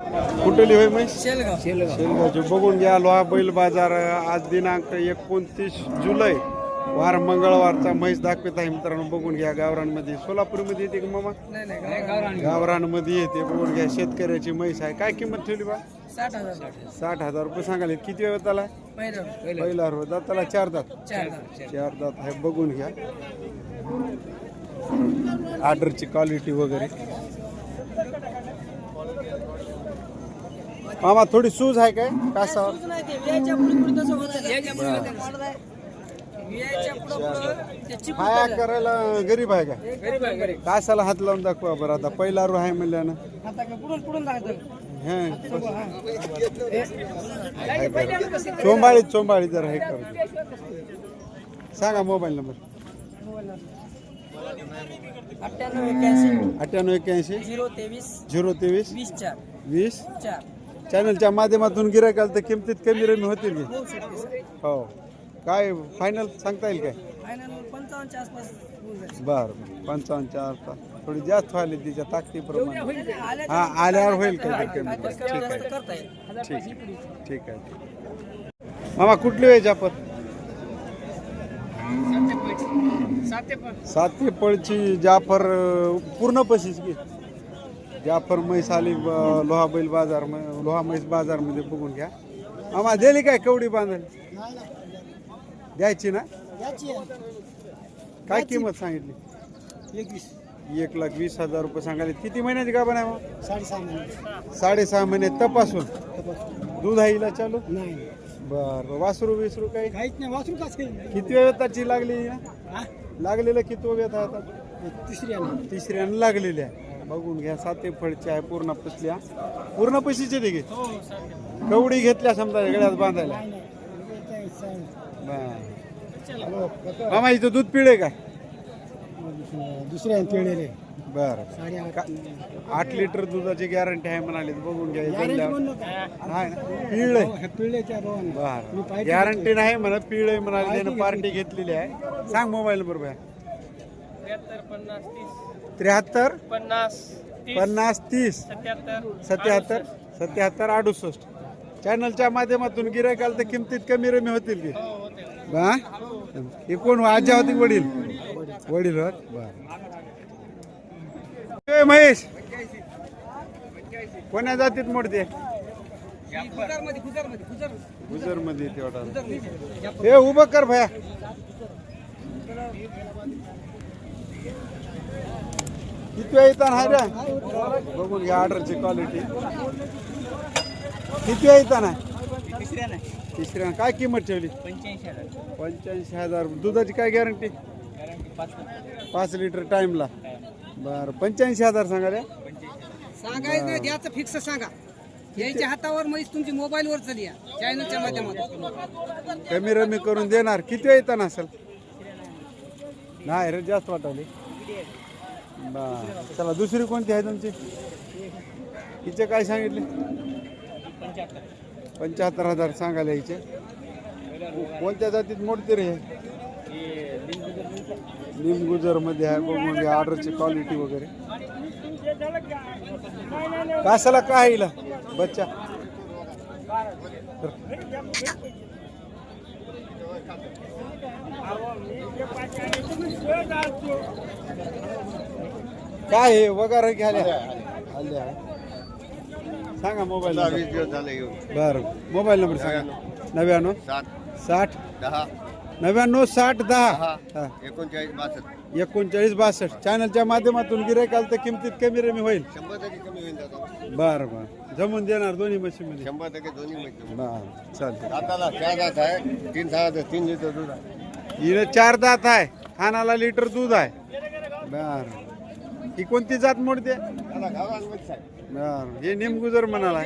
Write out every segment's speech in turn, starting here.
कुठली होय म्हैस? शेलगावचे. बघून घ्या लोहा बैल बाजार आज दिनांक एकोणतीस जुलै. वार मंगळवारचा म्हैस दाखवत आहे मित्रांनो. बघून घ्या गावरांमध्ये सोलापूरमध्ये येते का मामा? नाही नाही गावरान गावरांमध्ये येते. बघून घ्या शेतकऱ्याची म्हैस आहे. काय किंमत ठेवली बा? साठ हजार साठ हजार रुपये सांगाले किती वेळ त्याला? पहिलं रोज. दाताला चार दात. चार दात आहे. बघून घ्या. ऑर्डरची क्वालिटी वगैरे. मामा थोडी सूज आहे काय? कासावर हाया करायला गरीब आहे काय गरीब आहे गरीब. कासाला हात लावून दाखवा बरं आता. पहिला रो आहे म्हणल्यानं. का हे. चोंबाळी चोंबाळी जरा हे करू. सांगा मोबाईल नंबर. अठ्ठ्याण्णव एक्क्याऐंशी. अठ्ठ्याण्णव एक्क्याऐंशी. झिरो तेवीस. झिरो तेवीस. वीस चार. वीस. चार. चॅनलच्या माध्यमातून गिरायकाल तर किमतीत कमी रमी होतील की? होऊ शकते सर हो. काय फायनल सांगता येईल काय? फायनल पंचावन्नच्या आसपास होऊन जाईल. बरं पंचावन्नच्या आसपास. थोडी जास्त व्हायली तिच्या ताकदीप्रमाणे. आल्या हा आल्यावर होईल का कमी काहीतरी ठीक कमी आहे. जास्त करता येईल. ठीक आहे. ठीक आहे. मामा कुठली वेळ आपण? सात ते पळची जाफर अं, पूर्ण पशीच की? जाफर म्हैस आली ब- लोहा बैल बाजार म- लोहा म्हैस बाजारमध्ये बघून घ्या. मामा दिली काय कवडी बांधायला द्यायची ना? काय किंमत सांगितली? एकवीस. एक लाख वीस हजार रुपये सांगायले. किती महिन्याची गाभण आहे मग? साडेसहा महिने. साडेसहा महिने तपासून? दूध आहे हिला चालू? नाही. बर वासरू विसरू काही? काहीच नाही वाचून काच किती वेळाची लागली ना? लागलेलं किती वेळ आता? तिसरी तिसऱ्यानं लागलेली आहे. बघून घ्या साते फळची आहे पूर्ण पसल्या. पूर्ण पशीचे ते घे. कवडी घेतल्या समजा गळ्यात बांधायला. बर. मामा इथं दूध पिळे काय दुसऱ्या पिळलेले. बर. आठ लिटर. दुधाची गॅरंटी आहे म्हणाली बघून घ्या इथं नाही पिळलंय. पिळले त्या भावाने बर. गॅरंटी नाही म्हणा पिळे म्हणाले त्यानं पार्टी घेतलेली आहे. सांग मोबाईल नंबर बघा पन्नास तीस. त्र्याहत्तर पन्नास पन्नास तीस सत्याहत्तर सत्याहत्तर सत्याहत्तर अडुसष्ट. चॅनलच्या माध्यमातून गिरायकाल तर किमतीत कमी रमी होतील की? हा हे? कोण आज्या होती का वडील. वडील होत? बर. महेश! कोण्या जातीत मोडते? गुजरमध्ये हे उभं कर भया. किती वेळ येतात हा रे बघून घ्या ऑर्डरची क्वालिटी. किती वेळ येतात ना तिसऱ्या नाही. तिसऱ्या काय किंमत ठेवली? पंच्याऐंशी हजार. पंच्याऐंशी हजार. दुधाची काय गॅरंटी? गॅरंटी पाच लिटर. टाइमला बरं पंच्याऐंशी हजार सांगा रे. सांगायचं नाही द्याचं फिक्स सांगा. यायच्या हातावर म्हैस तुमची मोबाईलवर चली या चॅनलच्या माध्यमातून. कमी रमी करून देणार. किती वेळ येताना असेल नाही. रे जास्त वाटवली. बर. चला दुसरी कोणती आहे तुमची? हिचे काय सांगितले? पंच्याहत्तर हजार सांगायला हिचे. कोणत्या जातीत मोडते रे निमगुजरमध्ये आहे बघ म्हणजे ऑर्डरची क्वालिटी वगैरे. कासाला काय आहे हिला? बच्चा. काय हे? वगैरे घ्यायला आले. सांगा मोबाईल नंबर. बरं. मोबाईल नंबर सांगा. नव्याण्णव. सात साठ. दहा. नव्याण्णव साठ दहा. हा. एकोणचाळीस बासष्ट. एकोणचाळीस बासष्ट. चॅनलच्या माध्यमातून गिरायकाल तर किमतीत कमी रमी होईल. शंभर टक्के कमी होईल दादा. बरं बरं. जमून देणार दोन्ही मशीनमध्ये शंभर टक्के दोन्ही मिळते बरं चालते दाताला चार दात आहे तीन सहा दात, तीन लिटर दूध आहे. हिनं चार दात आहे. खानाला लिटर दूध आहे. बर. ही कोणती जात मोडते? बर. हे निमगुजर म्हणाला.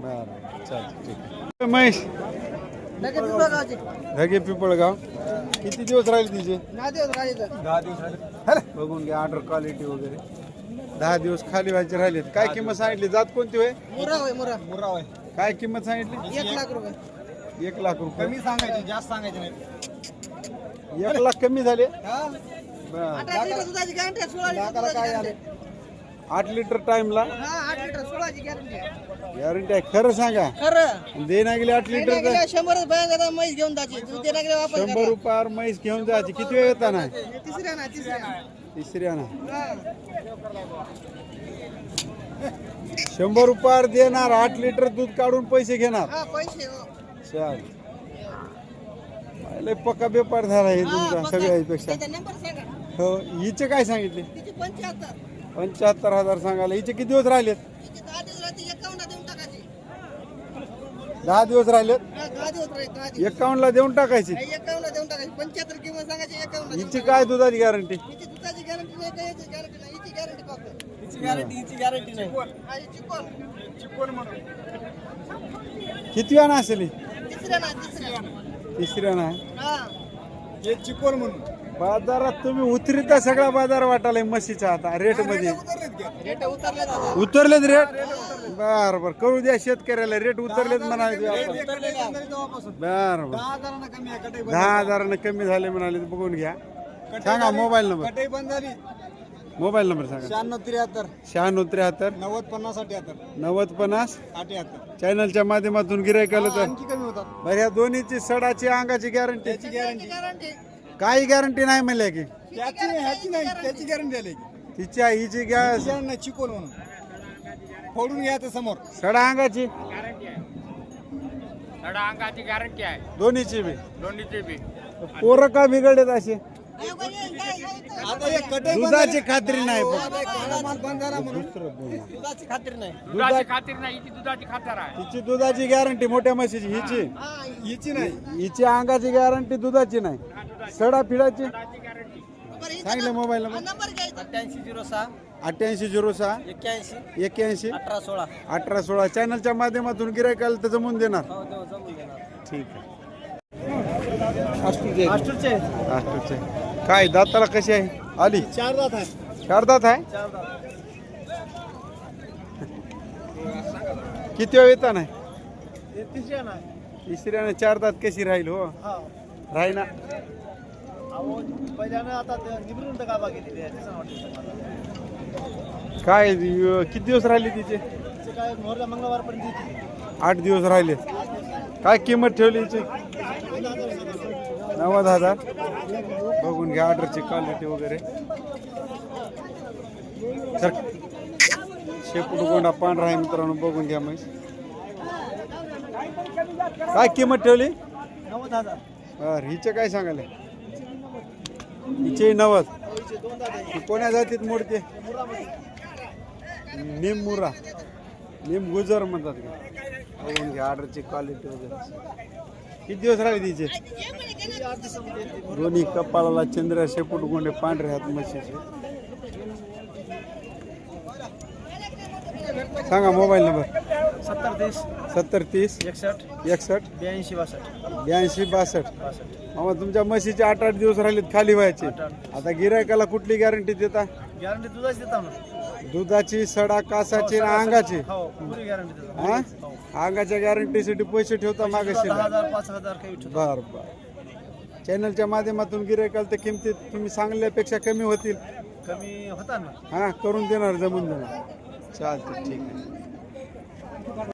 बर. चालते ठीक आहे. महेश. धगे पिपळगाव. किती दिवस राहील तिचे? दहा दिवस राहिले. बघून घ्या ऑर्डर क्वालिटी वगैरे. दहा दिवस खाली व्हायचे राहिलेत. काय किंमत सांगितली? जात कोणती होय? काय किंमत सांगितली? एक लाख रुपये. एक लाख रुपये. कमी सांगायचे जास्त सांगायचे नाही. एक लाख कमी झाले? अठरा लिटर दुधाची गॅरंटी आहे, सोळा लिटर दुधाची काय गॅरंटी आले? आठ लिटर टाइमला हा आठ लिटर सोळाची गॅरंटी गॅरंटी आहे. खरं सांगा. खरं. दे ना गेले आठ लिटर तर. शंभर रुपये म्हैस घेऊन जायची. तू ते लागले वापर शंभर रुपयावर म्हैस घेऊन जायची. किती वेळ तिसऱ्या ना तिसऱ्या तिसऱ्या ना. हा. शंभर रुपयावर देणार आठ लिटर दूध काढून पैसे घेणार. हा पैसे हो. चाल. लय पक्का बेपार झाला हे तुमचा सगळ्यापेक्षा नंबर हो हिचे काय सांगितले? तिची पंच्याहत्तर. पंच्याहत्तर हजार सांगायला. हिचे किती दिवस राहिलेत? तिची दहा दिवस राहते एकावन्न देऊन टाकायची. दहा दिवस राहिलेत? दहा दिवस राहते दहा दिवस. एकावन्नला देऊन टाकायची? एकावन्न देऊन टाकायची. पंच्याहत्तर किंमत सांगायची एकावन्न देऊन हिची काय दुधाची गॅरंटी हिची दुधाची गॅरंटी नाही काही याची गॅरंटी नाही. हिची गॅरंटी फक्त. हिची गॅरंटी हिची गॅरंटी नाही. हा हिची कोण चिकोन म्हणून. किती वेळा असेल ही? तिसऱ्या ना तिसऱ्या. तिसऱ्या ना? हा. हे चिकोन म्हणून. बाजारात तुम्ही उतरीता सगळा बाजार वाटालाय म्हशीचा आता रेटमध्ये. रेट उतरले दादा उतरलेत रेट बर बर. कळू द्या शेतकऱ्याला रेट उतरलेत म्हणाले बर बर. दहा हजारांना कमी आहे कटाई दहा हजारानं कमी झाले म्हणाले बघून घ्या. सांगा मोबाईल नंबर. कटाई बंद झाली. मोबाईल नंबर सांगा. शहाण्णव त्र्याहत्तर. शहाण्णव त्र्याहत्तर. नव्वद पन्नास अठ्याहत्तर. नव्वद पन्नास. अठ्याहत्तर. चॅनलच्या माध्यमातून गिरायक आलं तर. बरं ह्या दोन्हीची सडाची अंगाची गॅरंटी गॅरंटी काही गॅरंटी नाही म्हणल्या की. त्याची ह्याची नाही त्याची गॅरंटी आली तिच्या हिची गॅस चिकोन म्हणून. फोडून घ्या ते समोर. सडा अंगाची. सडा अंगाची गॅरंटी आहे. दोन्हीची बी. दोन्हीची बी. पोरं का बिघडत असे आता हे दुधाची. खात्री नाही. हे. दुधाची खात्री नाही. दुधाची खात्री नाही. हिची दुधाची खातर आहे. तिची दुधाची गॅरंटी मोठ्या म्हशीची हिची. हिची. नाही. हिची अंगाची गॅरंटी दुधाची नाही. सडा फिडाची सांगितलं मोबाईल अठ्ठ्याऐंशी झिरो सहा. अठ्ठ्याऐंशी झिरो सहा. एक्क्याऐंशी. एक्क्याऐंशी. अठरा सोळा. अठरा सोळा. चॅनलच्या माध्यमातून गिरायकाला तर जमून देणार. हो देऊ जमून देणार. ठीक आहे. काय दाताला कशी आहे? आली? चार दात आहे चार दात आहे? चार दात किती वेळ येता नाही? हे तिसऱ्या नाही तिसऱ्याने चार दात कशी राहील हो? हा. राही ना. अहो पहिल्यानं आता ते निवडून तर गाबा गेलेली आहे तसं वाटतं मला. काय अं, किती दिवस राहिले तिचे? तिचं काय मोहरला मंगळवारपर्यंत येते आठ दिवस राहिले. काय किंमत ठेवली हिची नव्वद हजार. बघून घ्या ऑर्डरची क्वालिटी वगैरे. सर शेपूट गोंडा पांढरा आहे मित्रांनो बघून घ्या म्हैस काय किंमत ठेवली? नव्वद हजार. बर हिचे काय सांगाले हिचे नव्वद. ही कोण्या जातीत मोडते निम मुरा. निम गुजर म्हणतात का बघून घ्या ऑर्डरची क्वालिटी वगैरे. किती दिवस राहिले तिचे? दोन्ही कपाळाला चंद्र शेपूट गोंडे पांढरे हात म्हशीचे. सांगा मोबाईल नंबर. सत्तर तीस. सत्तर तीस. एकसष्ट. एकसष्ट. ब्याऐंशी बासष्ट. ब्याऐंशी बासष्ट. बासष्ट. मामा तुमच्या म्हशीचे आठ आठ दिवस राहिलेत खाली व्हायचे. आता गिरायकाला कुठली गॅरंटी देता? गॅरंटी तुझाच देता ना दुधाची सडा कासाची आणि अंगाची. हो पुरी गॅरंटी हा? अंगाच्या गॅरंटीसाठी पैसे ठेवता मागाशी दहा हजार पाच हजार काही ठेवतो बर बर. चॅनलच्या माध्यमातून गिरायकाला तर किमतीत तुम्ही सांगल्यापेक्षा कमी होतील. कमी होता ना. हा करून देणार जमून देणार. चालतं ठीक आहे.